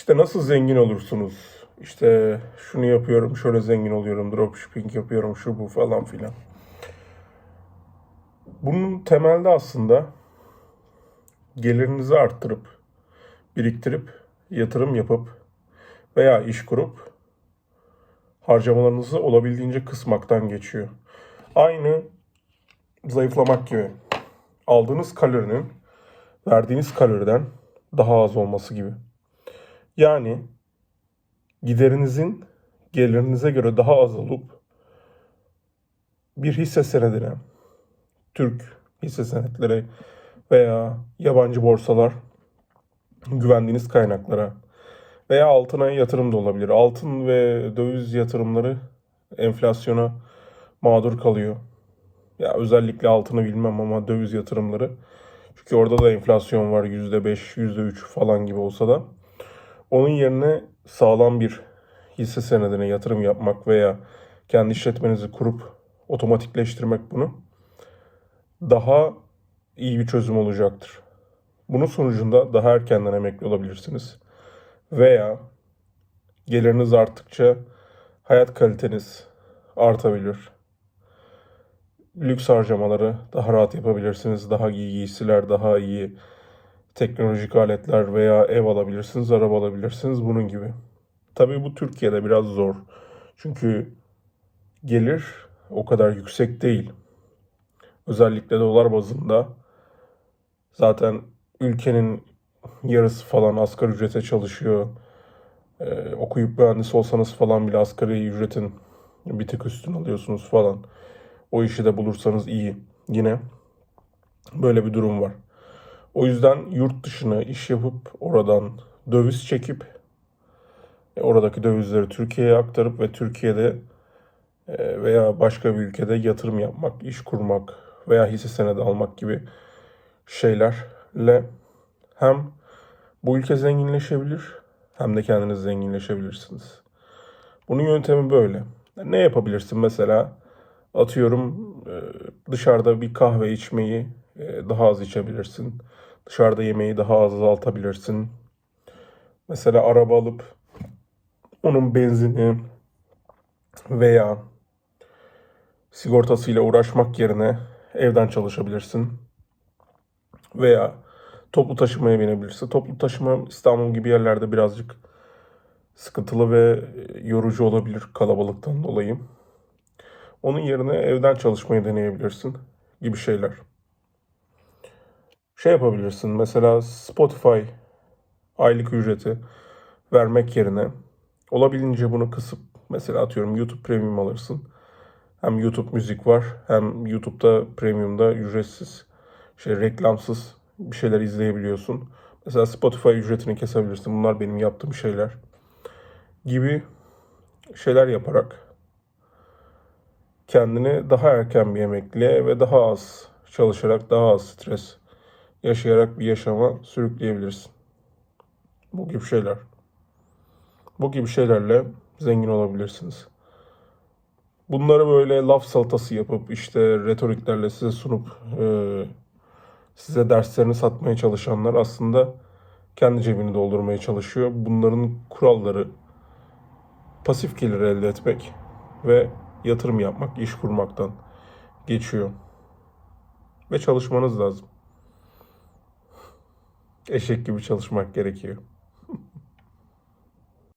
İşte nasıl zengin olursunuz? İşte şunu yapıyorum, şöyle zengin oluyorum, dropshipping yapıyorum, şu bu falan filan. Bunun temelde aslında gelirinizi arttırıp, biriktirip, yatırım yapıp veya iş kurup harcamalarınızı olabildiğince kısmaktan geçiyor. Aynı zayıflamak gibi. Aldığınız kalorinin verdiğiniz kaloriden daha az olması gibi. Yani giderinizin gelirinize göre daha az olup bir hisse senedine, Türk hisse senetleri veya yabancı borsalar, güvendiğiniz kaynaklara veya altına yatırım da olabilir. Altın ve döviz yatırımları enflasyona mağdur kalıyor. Ya özellikle altını bilmem ama döviz yatırımları. Çünkü orada da enflasyon var %5, %3 falan gibi olsa da. Onun yerine sağlam bir hisse senedine yatırım yapmak veya kendi işletmenizi kurup otomatikleştirmek bunu daha iyi bir çözüm olacaktır. Bunun sonucunda daha erkenden emekli olabilirsiniz. Veya geliriniz arttıkça hayat kaliteniz artabilir. Lüks harcamaları daha rahat yapabilirsiniz. Daha iyi giysiler, daha iyi teknolojik aletler veya ev alabilirsiniz, araba alabilirsiniz bunun gibi. Tabii bu Türkiye'de biraz zor. Çünkü gelir o kadar yüksek değil. Özellikle dolar bazında zaten ülkenin yarısı falan asgari ücrete çalışıyor. Ee, okuyup mühendis olsanız falan bile asgari ücretin bir tık üstünü alıyorsunuz falan. O işi de bulursanız iyi. Yine böyle bir durum var. O yüzden yurt dışına iş yapıp oradan döviz çekip e, oradaki dövizleri Türkiye'ye aktarıp ve Türkiye'de e, veya başka bir ülkede yatırım yapmak, iş kurmak veya hisse senedi almak gibi şeylerle hem bu ülke zenginleşebilir hem de kendiniz zenginleşebilirsiniz. Bunun yöntemi böyle. Ne yapabilirsin mesela? Atıyorum e, dışarıda bir kahve içmeyi daha az içebilirsin. Dışarıda yemeği daha az azaltabilirsin. Mesela araba alıp onun benzini veya sigortasıyla uğraşmak yerine evden çalışabilirsin. Veya toplu taşımaya binebilirsin. Toplu taşıma İstanbul gibi yerlerde birazcık sıkıntılı ve yorucu olabilir kalabalıktan dolayı. Onun yerine evden çalışmayı deneyebilirsin gibi şeyler. Şey yapabilirsin mesela Spotify aylık ücreti vermek yerine olabildiğince bunu kısıp mesela atıyorum YouTube Premium alırsın. Hem YouTube müzik var hem YouTube'da Premium'da ücretsiz şey reklamsız bir şeyler izleyebiliyorsun. Mesela Spotify ücretini kesebilirsin. Bunlar benim yaptığım şeyler gibi şeyler yaparak kendini daha erken bir emekliye ve daha az çalışarak daha az stres yaşayarak bir yaşama sürükleyebilirsin. Bu gibi şeyler. Bu gibi şeylerle zengin olabilirsiniz. Bunları böyle laf salatası yapıp işte retoriklerle size sunup e, size derslerini satmaya çalışanlar aslında kendi cebini doldurmaya çalışıyor. Bunların kuralları pasif gelir elde etmek ve yatırım yapmak, iş kurmaktan geçiyor. Ve çalışmanız lazım. Eşek gibi çalışmak gerekiyor.